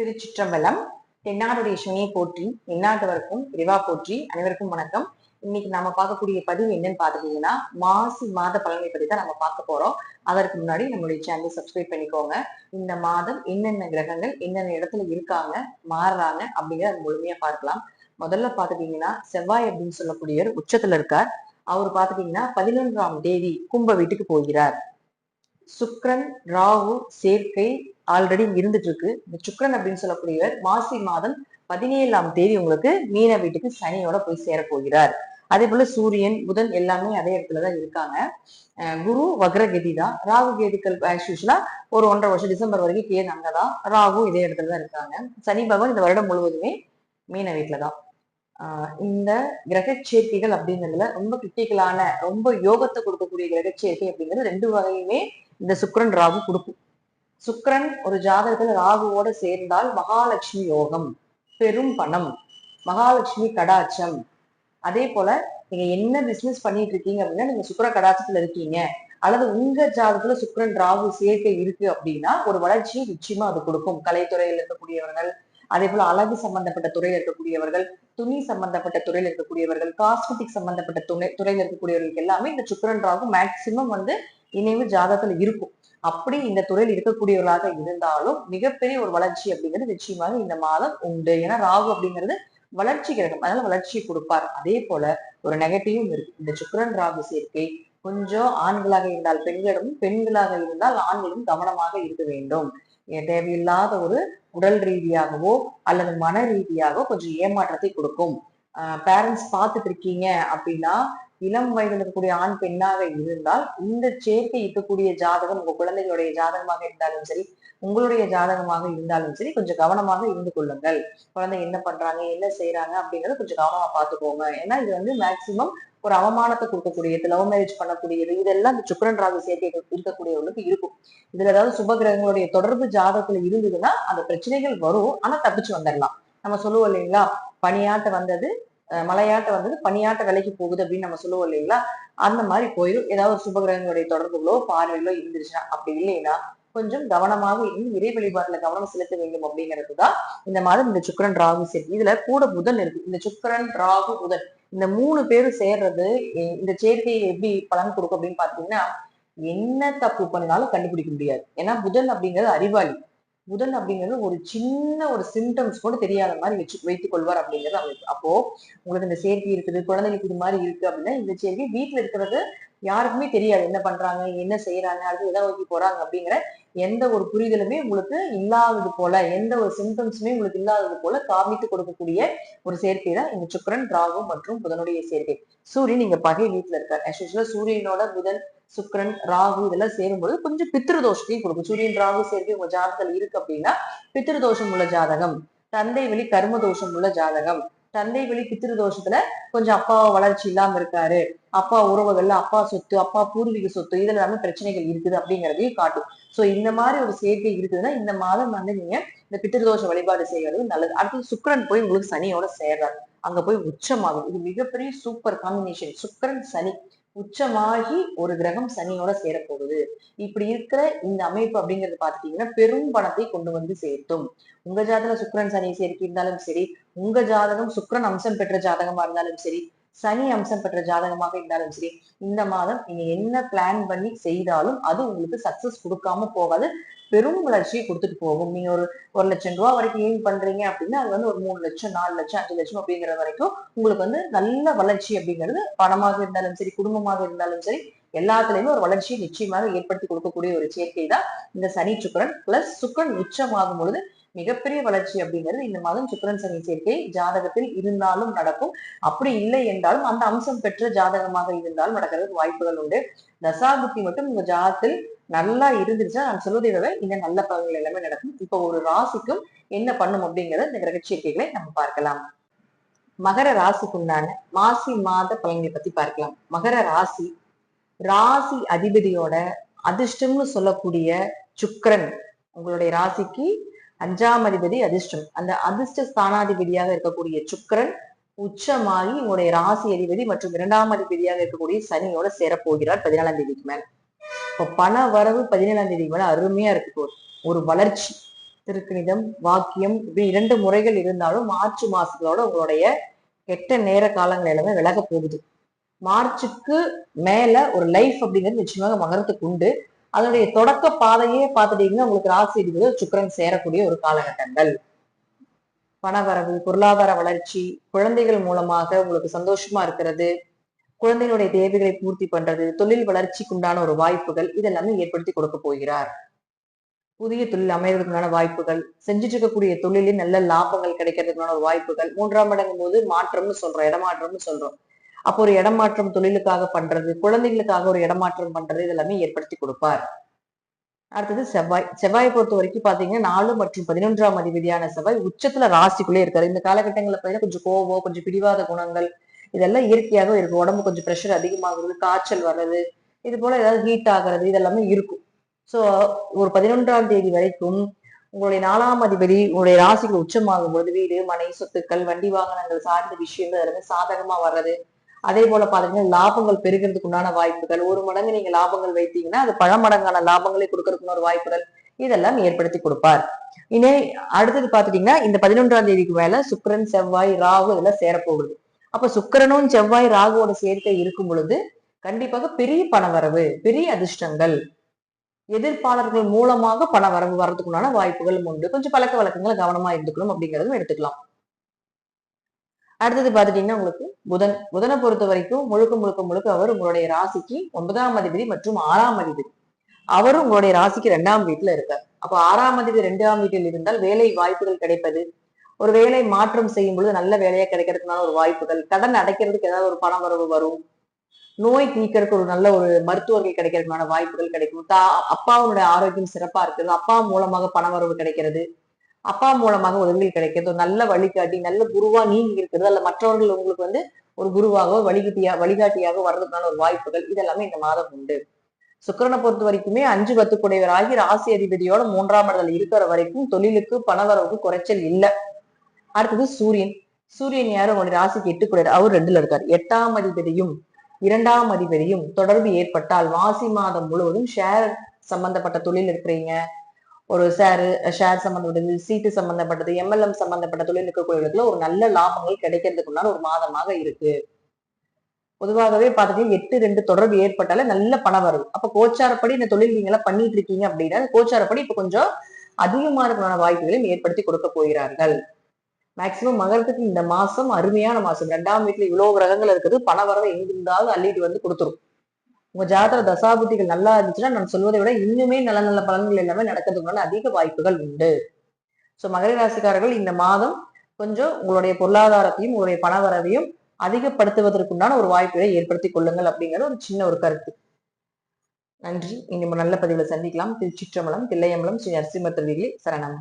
திருச்சிற்றம்பலம் தென்னாடுடைய சிவனையை போற்றி எந்நாட்டவருக்கும் இறைவா போற்றி அனைவருக்கும் வணக்கம். இன்னைக்கு நம்ம பார்க்கக்கூடிய பதிவு என்னன்னு பாத்துட்டீங்கன்னா மாசி மாத பலனை பத்தி தான் நம்ம பார்க்க போறோம். அதற்கு முன்னாடி நம்மளுடைய சேனலை சப்ஸ்கிரைப் பண்ணிக்கோங்க. இந்த மாதம் என்னென்ன கிரகங்கள் என்னென்ன இடத்துல இருக்காங்க மாறுறாங்க அப்படிங்கிறத முழுமையா பார்க்கலாம். முதல்ல பாத்துட்டீங்கன்னா செவ்வாய் அப்படின்னு சொல்லக்கூடியவர் உச்சத்துல இருக்கார். அவர் பாத்துட்டீங்கன்னா பதினொன்றாம் தேதி கும்ப வீட்டுக்கு போகிறார். சுக்ரன் ராகு சேர்க்கை ஆல்ரெடி இருந்துட்டு இருக்கு இந்த சுக்ரன் அப்படின்னு சொல்லக்கூடியவர் மாசி மாதம் பதினேழாம் தேதி உங்களுக்கு மீன வீட்டுக்கு சனியோட போய் சேரப்போகிறார். அதே போல சூரியன் புதன் எல்லாமே அதே இடத்துலதான் இருக்காங்க. குரு வக்ரகதி தான். ராகு கேதுக்கள் ஆக்சுவலா ஒரு ஒன்றரை வருஷம் டிசம்பர் வரைக்கும் கேது அங்கதான் ராகு இதே இடத்துல தான் இருக்காங்க. சனி பகவான் இந்த வருடம் முழுவதுமே மீன வீட்டுல தான். ஆஹ் இந்த கிரக சேர்க்கைகள் அப்படிங்கிறதுல ரொம்ப கிரிட்டிக்கலான ரொம்ப யோகத்தை கொடுக்கக்கூடிய கிரக சேர்க்கை அப்படிங்கிறது ரெண்டு வகையுமே இந்த சுக்கரன் ராகு கொடுக்கும். சுக்கரன் ஒரு ஜாதகத்துல ராகுவோட சேர்ந்தால் மகாலட்சுமி யோகம் பெரும் பணம் மகாலட்சுமி கடாட்சம். அதே போல நீங்க என்ன பிசினஸ் பண்ணிட்டு இருக்கீங்க அப்படின்னா நீங்க சுக்கர கடாட்சத்துல இருக்கீங்க. அல்லது உங்க ஜாதகத்துல சுக்கரன் ராகு சேர்க்கை இருக்கு அப்படின்னா ஒரு வளர்ச்சியை நிச்சயமா அது கொடுக்கும். கலைத்துறையில் இருக்கக்கூடியவர்கள் அதே போல அழகு சம்பந்தப்பட்ட துறையில் இருக்கக்கூடியவர்கள் துணி சம்பந்தப்பட்ட துறையில் இருக்கக்கூடியவர்கள் காஸ்மெட்டிக் சம்பந்தப்பட்ட துணை துறையில் இருக்கக்கூடியவர்களுக்கு எல்லாமே இந்த சுக்கரன் ராகு மேக்சிமம் வந்து இணைவு ஜாதகத்துல இருக்கும். அப்படி இந்த துறையில் இருக்கக்கூடியவர்களாக இருந்தாலும் மிகப்பெரிய ஒரு வளர்ச்சி அப்படிங்கிறது நிச்சயமாக இந்த மாதம் உண்டு. ஏன்னா ராகு அப்படிங்கிறது வளர்ச்சி கிரகம். அதனால வளர்ச்சியை கொடுப்பார். அதே போல ஒரு நெகட்டிவும் இருக்கு. இந்த சுக்கிரன் ராகு சேர்க்கை கொஞ்சம் ஆண்களாக இருந்தால் பெண்களிடமும் பெண்களாக இருந்தால் ஆண்களும் கவனமாக இருக்க வேண்டும். தேவையில்லாத ஒரு உடல் ரீதியாகவோ அல்லது மன ரீதியாகவோ கொஞ்சம் ஏமாற்றத்தை கொடுக்கும். பேரண்ட்ஸ் பார்த்துட்டு இருக்கீங்க அப்படின்னா இளம் வயதில் இருக்கக்கூடிய ஆண் பெண்ணாக இருந்தால் இந்த சேர்க்கை இருக்கக்கூடிய ஜாதகம் உங்க குழந்தைகளுடைய ஜாதகமாக இருந்தாலும் சரி உங்களுடைய ஜாதகமாக இருந்தாலும் சரி கொஞ்சம் கவனமாக இருந்து கொள்ளுங்கள். குழந்தை என்ன பண்றாங்க என்ன செய்யறாங்க அப்படிங்கறத கொஞ்சம் கவனமா பார்த்துக்கோங்க. ஏன்னா இது வந்து மேக்சிமம் ஒரு அவமானத்தை கொடுக்கக்கூடியது லவ் மேரேஜ் பண்ணக்கூடியது இதெல்லாம் இந்த சுக்கரன் ராகு சேர்க்கை இருக்கக்கூடியவங்களுக்கு இருக்கும். இதுல ஏதாவது சுபகிரகங்களுடைய தொடர்பு ஜாதகத்துல இருந்ததுன்னா அந்த பிரச்சனைகள் வரும். ஆனா தப்பிச்சு வந்துடலாம் நம்ம சொல்லுவோம் இல்லைங்களா? பணியாட்ட வந்தது மலையாட்ட வந்தது பனியாட்ட விலைக்கு போகுது அப்படின்னு நம்ம சொல்லுவோம் இல்லைங்களா? அந்த மாதிரி போயிடும் ஏதாவது ஒரு சுபகிரகங்களுடைய தொடர்புகளோ பார்வைகளோ இருந்துச்சுன்னா அப்படி இல்லைன்னா கொஞ்சம் கவனமாக இருந்து இறை வழிபாட்டுல கவனம் செலுத்த வேண்டும் அப்படிங்கிறது தான் இந்த மாதம் இந்த சுக்கிரன் ராகு சேர்க்கை இதுல கூட புதன் இருக்கு. இந்த சுக்கிரன் ராகு புதன் இந்த மூணு பேரும் சேர்றது இந்த சேர்க்கையை எப்படி பலன் கொடுக்கும் அப்படின்னு பாத்தீங்கன்னா என்ன தப்பு பண்ணாலும் கண்டுபிடிக்க முடியாது. ஏன்னா புதன் அப்படிங்கிறது அறிவாளி. புதன் அப்படிங்கிறது ஒரு சின்ன ஒரு சிம்டம்ஸ் கூட தெரியாத மாதிரி வச்சு வைத்துக் கொள்வார் அப்படிங்கிறது அவங்களுக்கு அப்போ உங்களுக்கு இந்த சேர்க்கை இருக்குது குழந்தைங்களுக்கு இது மாதிரி இருக்கு அப்படின்னா இந்த சேர்க்கை வீட்டுல இருக்கிறது யாருக்குமே தெரியாது. என்ன பண்றாங்க என்ன செய்யறாங்க அடுத்து எதை நோக்கி போறாங்க அப்படிங்கிற எந்த ஒரு புரிதலுமே உங்களுக்கு இல்லாதது போல எந்த ஒரு சிம்டம்ஸுமே உங்களுக்கு இல்லாதது போல காமித்து கொடுக்கக்கூடிய ஒரு சேர்க்கை தான் இந்த சுக்கிரன் ராகு மற்றும் புதனுடைய சேர்க்கை சூரியன் இங்க பகை வீட்டுல இருக்காரு. ஆக்சுவலா சூரியனோட புதன் சுக்ரன் ராகு இதெல்லாம் சேரும்போது கொஞ்சம் பித்திருதோஷத்தையும் கொடுக்கும். சூரியன் ராகு சேர்க்கை உங்க ஜாதகத்துல இருக்கு அப்படின்னா பித்திருதோஷம் உள்ள ஜாதகம் தந்தை வெளி கர்ம தோஷம் உள்ள ஜாதகம் தந்தை வலி பித்திரு தோஷத்துல கொஞ்சம் அப்பா வளர்ச்சி இல்லாம இருக்காரு. அப்பா உறவுகள்ல அப்பா சொத்து அப்பா பூர்வீக சொத்து இதுல எல்லாமே பிரச்சனைகள் இருக்குது அப்படிங்கறதையும் காட்டும். சோ இந்த மாதிரி ஒரு சேர்க்கை இருக்குதுன்னா இந்த மாதம் வந்து நீங்க இந்த பித்திருதோஷ வழிபாடு செய்யறது நல்லது. அடுத்து சுக்கரன் போய் உங்களுக்கு சனியோட சேர்றாரு. அங்க போய் உச்சமாகும். இது மிகப்பெரிய சூப்பர் காம்பினேஷன் சுக்கரன் சனி. உச்சமாகி ஒரு கிரகம் சனியோட சேரப்போகுது. இப்படி இருக்கிற இந்த அமைப்பு அப்படிங்கறது பாத்துட்டீங்கன்னா பெரும் பணத்தை கொண்டு வந்து சேர்த்தும். உங்க ஜாதகம் சுக்கிரன் சனி சேர்க்கை இருந்தாலும் சரி உங்க ஜாதகம் சுக்கிரன் அம்சம் பெற்ற ஜாதகமா இருந்தாலும் சரி சனி அம்சம் பெற்ற ஜாதகமாக இருந்தாலும் சரி இந்த மாதம் நீங்க என்ன பிளான் பண்ணி செய்தாலும் அது உங்களுக்கு சக்சஸ் கொடுக்காம போகாது. பெரும் வளர்ச்சியை கொடுத்துட்டு போகும். நீங்க ஒரு ஒரு லட்சம் ரூபாய் வரைக்கும் ஏன் பண்றீங்க அப்படின்னா அது வந்து ஒரு மூணு லட்சம் நாலு லட்சம் அஞ்சு லட்சம் அப்படிங்கிற வரைக்கும் உங்களுக்கு வந்து நல்ல வளர்ச்சி அப்படிங்கிறது பணமாக இருந்தாலும் சரி குடும்பமாக இருந்தாலும் சரி எல்லாத்துலயுமே ஒரு வளர்ச்சியை நிச்சயமாக ஏற்படுத்தி கொடுக்கக்கூடிய ஒரு சேர்க்கை தான் இந்த சனி சுக்கரன். பிளஸ் சுக்கிரன் உச்சமாகும் பொழுது மிகப்பெரிய வளர்ச்சி அப்படிங்கிறது இந்த மாதம் சுக்கரன் சனி சேர்க்கை ஜாதகத்தில் இருந்தாலும் நடக்கும். அப்படி இல்லை என்றாலும் அந்த அம்சம் பெற்ற ஜாதகமாக இருந்தாலும் நடக்கிறதுக்கு வாய்ப்புகள் உண்டு. தசாபுத்தி மட்டும் உங்க ஜாதகத்தில் நல்லா இருந்துச்சுன்னா நான் சொல்வதை விட இந்த நல்ல பலன்கள் எல்லாமே நடக்கும். இப்போ ஒரு ராசிக்கும் என்ன பண்ணும் அப்படிங்கறத இந்த கிரக சேர்க்கைகளை நம்ம பார்க்கலாம். மகர ராசிக்குண்டான மாசி மாத பலன்களை பத்தி பார்க்கலாம். மகர ராசி ராசி அதிபதியோட அதிர்ஷ்டம்னு சொல்லக்கூடிய சுக்கரன் உங்களுடைய ராசிக்கு அஞ்சாம் அதிபதி அதிர்ஷ்டம். அந்த அதிர்ஷ்ட ஸ்தானாதிபதியாக இருக்கக்கூடிய சுக்கிரன் உச்சமாகி உங்களுடைய ராசி அதிபதி மற்றும் இரண்டாம் அதிபதியாக இருக்கக்கூடிய சனியோட சேரப்போகிறார் பதினாலாம் தேதிக்கு மேல. இப்போ பண வரவு பதினேழாம் தேதிக்கு மேல அருமையா இருக்கு ஒரு வளர்ச்சி திருக்கணிதம் வாக்கியம் இப்படி இரண்டு முறைகள் இருந்தாலும் மார்ச் மாசத்தோட உங்களுடைய கெட்ட நேர காலங்கள் எல்லாமே விலக போகுது. மார்ச்சுக்கு மேல ஒரு லைஃப் அப்படிங்கிறது நிச்சயமாக மகரத்துக்கு உண்டு. அதனுடைய தொடக்க பாதையே பார்த்துட்டீங்கன்னா உங்களுக்கு ராசி இருக்குது சுக்கரன் சேரக்கூடிய ஒரு காலகட்டங்கள். பணவரவு பொருளாதார வளர்ச்சி குழந்தைகள் மூலமாக உங்களுக்கு சந்தோஷமா இருக்கிறது. குழந்தைகளுடைய தேவைகளை பூர்த்தி பண்றது தொழில் வளர்ச்சிக்கு உண்டான ஒரு வாய்ப்புகள் இதெல்லாமே ஏற்படுத்தி கொடுக்க போகிறார். புதிய தொழில் அமைவதற்கான வாய்ப்புகள் செஞ்சுட்டு இருக்கக்கூடிய தொழிலில் நல்ல லாபங்கள் கிடைக்கிறதுக்கான ஒரு வாய்ப்புகள் மூன்றாம் இடங்கும் போது மாற்றம்னு சொல்றோம் இடமாற்றம்னு சொல்றோம். அப்போ ஒரு இடமாற்றம் தொழிலுக்காக பண்றது குழந்தைகளுக்காக ஒரு இடமாற்றம் பண்றது இதெல்லாமே ஏற்படுத்தி கொடுப்பார். அடுத்தது செவ்வாய். செவ்வாயை பொறுத்த வரைக்கும் பாத்தீங்கன்னா நாலு மற்றும் பதினொன்றாம் அதிபதியான செவ்வாய் உச்சத்துல ராசிக்குள்ளே இருக்காரு. இந்த காலகட்டங்களில் பார்த்தீங்கன்னா கொஞ்சம் கோவம் கொஞ்சம் பிடிவாத குணங்கள் இதெல்லாம் இயற்கையாக இருக்கும் உடம்பு கொஞ்சம் ப்ரெஷர் அதிகமாகிறது காய்ச்சல் வர்றது இது போல ஏதாவது ஹீட் ஆகுறது இதெல்லாமே இருக்கும். ஸோ ஒரு பதினொன்றாம் தேதி வரைக்கும் உங்களுடைய நாலாம் அதிபதி உங்களுடைய ராசிகள் உச்சமாகும் பொழுது வீடு மனை சொத்துக்கள் வண்டி வாகனங்கள் சார்ந்த விஷயங்கள் எல்லாமே சாதகமா வர்றது. அதே போல பாத்தீங்கன்னா லாபங்கள் பெருகிறதுக்கு உண்டான வாய்ப்புகள். ஒரு மடங்கு நீங்க லாபங்கள் வைத்தீங்கன்னா அது பல மடங்கான லாபங்களை கொடுக்கறதுக்கு ஒரு வாய்ப்புகள் இதெல்லாம் ஏற்படுத்தி கொடுப்பார். இனி அடுத்தது பாத்துட்டீங்கன்னா இந்த பதினொன்றாம் தேதிக்கு மேல சுக்கரன் செவ்வாய் ராகு இதெல்லாம் சேரப்போகுது. அப்ப சுக்கிரனும் செவ்வாய் ராகுவோட சேர்க்கை இருக்கும் பொழுது கண்டிப்பாக பெரிய பணவரவு பெரிய அதிர்ஷ்டங்கள் எதிர்ப்பாளர்கள் மூலமாக பண வரவு வர்றதுக்குண்டான வாய்ப்புகளும் உண்டு. கொஞ்சம் பழக்க வழக்கங்களை கவனமா இருந்துக்கணும் அப்படிங்கறதும் எடுத்துக்கலாம். அடுத்தது பார்த்துட்டீங்கன்னா உங்களுக்கு புதன். புதனை பொறுத்த வரைக்கும் முழுக்க முழுக்க முழுக்க அவர் உங்களுடைய ராசிக்கு ஒன்பதாம் அதிபதி மற்றும் ஆறாம் அதிபதி. அவரும் உங்களுடைய ராசிக்கு ரெண்டாம் வீட்டுல இருக்கார். அப்போ ஆறாம் அதிபதி ரெண்டாம் வீட்டில் இருந்தால் வேலை வாய்ப்புகள் கிடைப்பது. ஒரு வேலை மாற்றம் செய்யும் பொழுது நல்ல வேலையா கிடைக்கிறதுக்கான ஒரு வாய்ப்புகள். கடன் அடைக்கிறதுக்கு ஏதாவது ஒரு பண வரவு வரும். நோய் தீக்கிறதுக்கு ஒரு நல்ல ஒரு மருத்துவர்கள் கிடைக்கிறதுக்கான வாய்ப்புகள் கிடைக்கும். தா அப்பாவுடைய ஆரோக்கியம் சிறப்பா இருக்கிறது. அப்பா மூலமாக பண வரவு கிடைக்கிறது. அப்பா மூலமாக உதவிகள் கிடைக்கிறது. ஒரு நல்ல வழிகாட்டி நல்ல குருவா நீங்க இருக்கிறது அல்ல மற்றவர்கள் உங்களுக்கு வந்து ஒரு குருவாக வழிகாட்டியா வழிகாட்டியாக வர்றதுக்கான ஒரு வாய்ப்புகள். இதெல்லாமே இந்த மாதம் உண்டு. சுக்கிரனை பொறுத்த வரைக்குமே அஞ்சு பத்து ராசி அதிபதியோட மூன்றாம் இடத்துல இருக்கிற வரைக்கும் தொழிலுக்கு பணவரவுக்கு குறைச்சல் இல்லை. அடுத்தது சூரியன். சூரியன் யாரும் உங்களுடைய ராசிக்கு எட்டு குடையர் அவர் ரெண்டுல இருக்கார். எட்டாம் அதிபதியும் இரண்டாம் அதிபதியும் தொடர்பு ஏற்பட்டால் வாசி மாதம் முழுவதும் ஷேர் சம்பந்தப்பட்ட தொழில் இருக்கிறீங்க. ஒரு ஷேர் ஷேர் சம்பந்தப்பட்டது சீட்டு சம்பந்தப்பட்டது எம்எல்எம் சம்பந்தப்பட்ட தொழில் இருக்கக்கூடியவர்களுக்கு ஒரு நல்ல லாபங்கள் கிடைக்கிறதுக்குள்ளான ஒரு மாதமாக இருக்கு. பொதுவாகவே பார்த்தீங்கன்னா எட்டு ரெண்டு தொடர்பு ஏற்பட்டாலே நல்ல பணம் வரும் அப்ப கோச்சாரப்படி இந்த தொழில் நீங்க எல்லாம் பண்ணிட்டு இருக்கீங்க அப்படின்னா கோச்சாரப்படி இப்ப கொஞ்சம் இருக்கிற வாய்ப்புகளையும் ஏற்படுத்தி கொடுக்க போகிறார்கள். மேக்சிமம் மகரத்துக்கு இந்த மாசம் அருமையான மாசம். ரெண்டாம் வீட்டுல இவ்வளவு கிரகங்கள் இருக்குது. பண வரவை எங்கிருந்தாலும் அள்ளிட்டு வந்து கொடுத்துரும். உங்க ஜாதக தசாபுத்திகள் நல்லா இருந்துச்சுன்னா நான் சொல்வதை விட இன்னுமே நல்ல நல்ல பலன்கள் எல்லாமே நடக்கிறதுக்குள்ள அதிக வாய்ப்புகள் உண்டு. ஸோ மகர ராசிக்காரர்கள் இந்த மாதம் கொஞ்சம் உங்களுடைய பொருளாதாரத்தையும் உங்களுடைய பணவரவையும் அதிகப்படுத்துவதற்குண்டான ஒரு வாய்ப்புகளை ஏற்படுத்தி கொள்ளுங்கள் அப்படிங்கிற ஒரு சின்ன ஒரு கருத்து. நன்றி. இனி நல்ல பதிவுல சந்திக்கலாம். திருச்சிற்றம்பலம் தில்லையம்பலம் ஸ்ரீ நரசிம்ம சரணம்.